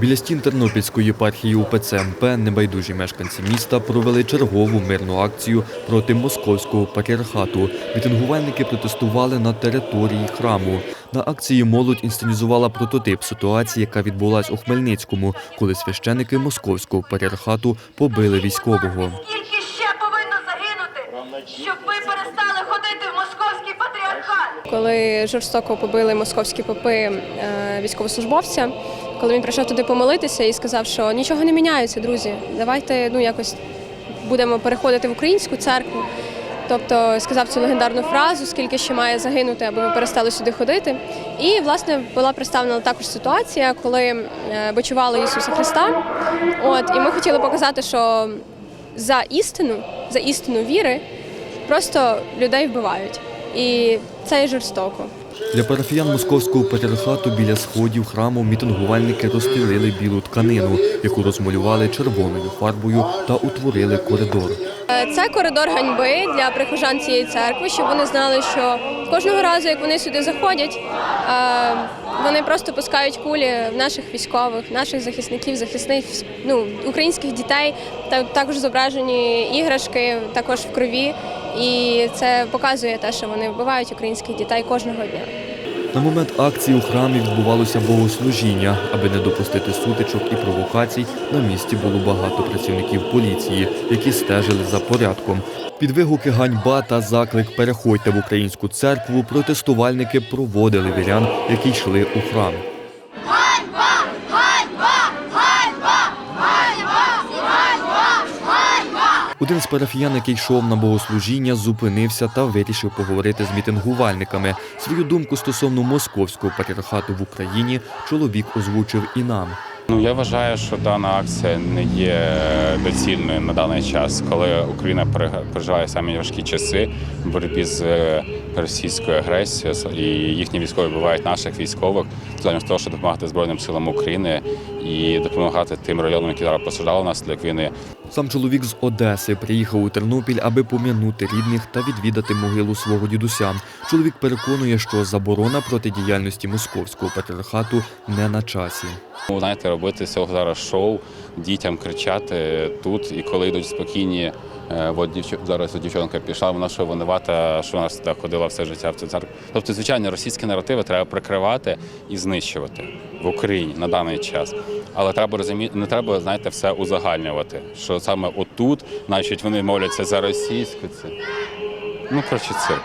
Біля стін Тернопільської єпархії УПЦ МП небайдужі мешканці міста провели чергову мирну акцію проти московського патріархату. Мітингувальники протестували на території храму. На акції молодь інсценізувала прототип ситуації, яка відбулась у Хмельницькому, коли священики московського патріархату побили військового. Скільки ще повинно загинути, щоб ви перестали ходити в московський патріархат? Коли жорстоко побили московські попи е, військовослужбовця, коли він прийшов туди помолитися і сказав, що нічого не міняється, друзі, давайте ну якось будемо переходити в українську церкву. Тобто сказав цю легендарну фразу, скільки ще має загинути, аби ми перестали сюди ходити. І власне була представлена також ситуація, коли е, бичували Ісуса Христа. От і ми хотіли показати, що за істину, за істину віри просто людей вбивають. І це є жорстоко. Для парафіян московського патріархату біля сходів храму мітингувальники розстелили білу тканину, яку розмалювали червоною фарбою та утворили коридор. Е, Це коридор ганьби для прихожан цієї церкви, щоб вони знали, що кожного разу, як вони сюди заходять, е, вони просто пускають кулі в наших військових, наших захисників, захисниць, ну, українських дітей. Та також зображені іграшки, також в крові. І це показує те, що вони вбивають українських дітей кожного дня. На момент акції у храмі відбувалося богослужіння. Аби не допустити сутичок і провокацій, на місці було багато працівників поліції, які стежили за порядком. Під вигуки ганьба та заклик переходьте в українську церкву. Протестувальники проводили вірян, які йшли у храм. Один з парафіян, який йшов на богослужіння, зупинився та вирішив поговорити з мітингувальниками. Свою думку стосовно московського патріархату в Україні чоловік озвучив і нам. Ну я вважаю, що дана акція не є доцільною на даний час, коли Україна переживає самі важкі часи в боротьбі з е, російською агресією і їхні військові вбивають наших військових замість того, щоб допомагати Збройним силам України і допомагати тим районам, які зараз постраждали внаслідок війни. Сам чоловік з Одеси приїхав у Тернопіль, аби пом'янути рідних та відвідати могилу свого дідуся. Чоловік переконує, що заборона проти діяльності московського патріархату не на часі. Ну, знаєте, робити цього зараз шоу, дітям кричати тут, і коли йдуть спокійні. е, От зараз от дівчонка пішла, вона що винувата, що вона сюди ходила все життя в цю церкву. Тобто, звичайно, російські наративи треба прикривати і знищувати в Україні на даний час. Але треба розуміти, не треба, знаєте, все узагальнювати. Що саме отут, значить, вони моляться за російську. Це ну коротше цирк.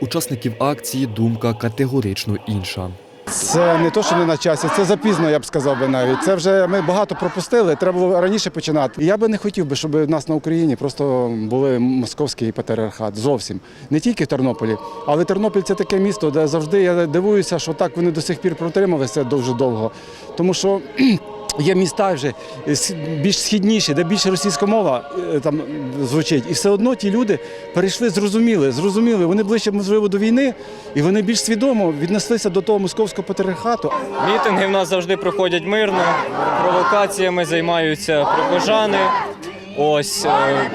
Учасників акції думка категорично інша. Це не то, що не на часі, це запізно, я б сказав би навіть. Це вже ми багато пропустили, треба було раніше починати. Я би не хотів би, щоб в нас на Україні просто були московський патріархат. Зовсім. Не тільки в Тернополі, але Тернопіль це таке місто, де завжди я дивуюся, що так вони до сих пір протрималися дуже довго. Тому що Є міста вже більш східніші, де більше російська мова е, там звучить, і все одно ті люди перейшли, зрозуміли, зрозуміли. Вони ближче можливо до війни, і вони більш свідомо віднеслися до того московського патріархату. Мітинги в нас завжди проходять мирно, провокаціями займаються прихожани. Ось е,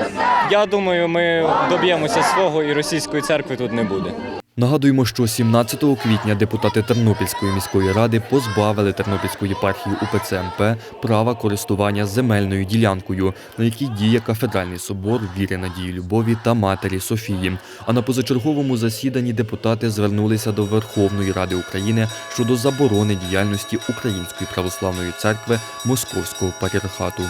я думаю, ми доб'ємося свого і російської церкви тут не буде. Нагадуємо, що 17 квітня депутати Тернопільської міської ради позбавили Тернопільську єпархію УПЦ МП права користування земельною ділянкою, на якій діє кафедральний собор віри, надії, любові та матері Софії. А на позачерговому засіданні депутати звернулися до Верховної Ради України щодо заборони діяльності Української православної церкви Московського патріархату.